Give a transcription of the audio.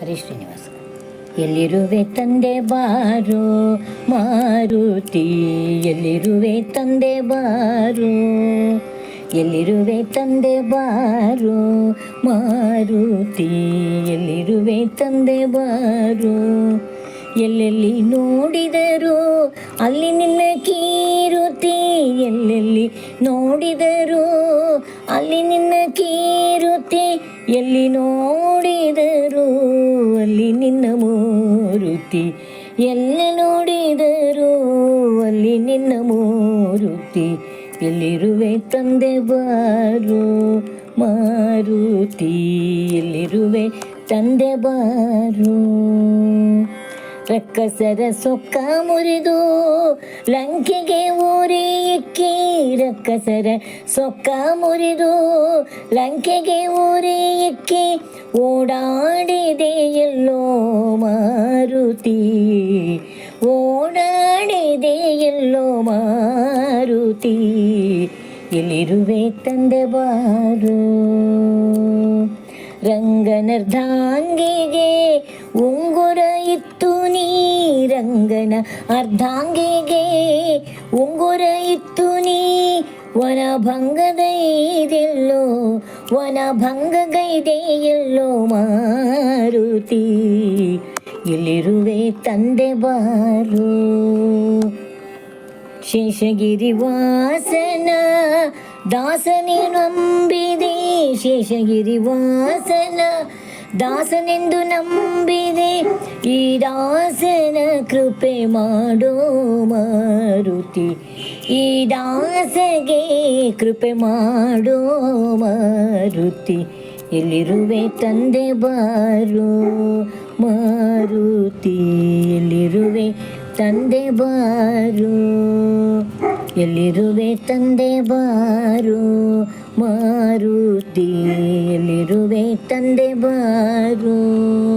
ಹರಿ ಶ್ರೀನಿವಾಸ ಎಲ್ಲಿರುವೆ ತಂದೆ ಬಾರು ಮಾರುತಿ, ಎಲ್ಲಿರುವೆ ತಂದೆ ಬಾರು, ಎಲ್ಲಿರುವೆ ತಂದೆ ಬಾರು ಮಾರುತಿ, ಎಲ್ಲಿರುವೆ ತಂದೆ ಬಾರು. ಎಲ್ಲೆಲ್ಲಿ ನೋಡಿದರು ಅಲ್ಲಿ ನಿನ್ನ ಕೀರುತಿ, ಎಲ್ಲೆಲ್ಲಿ ನೋಡಿದರು ಅಲ್ಲಿ ನಿನ್ನ ಕೀರುತಿ, ಎಲ್ಲಿ ನೋಡಿದರು ಮೂರುತಿ. ಎಲ್ಲ ನೋಡಿದರು ಅಲ್ಲಿ ನಿನ್ನ ಮೂರುತಿ. ಎಲ್ಲಿರುವೆ ತಂದೆ ಬಾರು ಮಾರುತಿ. ಎಲ್ಲಿರುವೆ ತಂದೆ ಬಾರು. ರಕ್ಕಸರ ಸೊಕ್ಕ ಮುರಿದು ಲಂಕೆಗೆ ಊರಿ ಇಕ್ಕಿ. ರಕ್ಕಸರ ಸೊಕ್ಕ ಮುರಿದು ಲಂಕೆಗೆ ಊರಿ ಇಕ್ಕಿ. ಓಡಾಡಿದೆ ಎಲ್ಲೋ ಮಾರುತಿ. ಓಡಾಡಿದೆ ಎಲ್ಲೋ ಮಾರುತಿ. ಎಲ್ಲಿರುವೆ ತಂದೆ ಬಾರು? ರಂಗನರ್ಧಾಂಗಿಗೆ ಉಂಗುರ ಇತ್ತು ನೀ ರಂಗನ ಅರ್ಧಾಂಗಿಗೆ ಉಂಗುರ ಇತ್ತು ನೀ. ವನ ಭಂಗದೈದೆಲ್ಲೋ ವನ ಭಂಗಗೈದೆಯಲ್ಲೋ ಮಾರುತಿ. ಇಲ್ಲಿರುವೆ ತಂದೆ ಬಾರು ಶೇಷಗಿರಿ ವಾಸನ, ದಾಸನೇ ನಂಬಿದೆ. ಶೇಷಗಿರಿ ವಾಸನ, ದಾಸನೆಂದು ನಂಬಿದೆ. ಈ ದಾಸನ ಕೃಪೆ ಮಾಡೋ ಮಾರುತಿ. ಈ ದಾಸಗೆ ಕೃಪೆ ಮಾಡೋ ಮಾರುತಿ. ಎಲ್ಲಿರುವೆ ತಂದೆ ಬಾರು? ಮಾರುತಿ ಎಲ್ಲಿರುವೆ ತಂದೆ ಬಾರು? ಎಲ್ಲಿರುವೆ ತಂದೆ ಬಾರು? ಮಾರುತಿ ಎಲ್ಲಿರುವೆ ತಂದೆ ಬಾರು?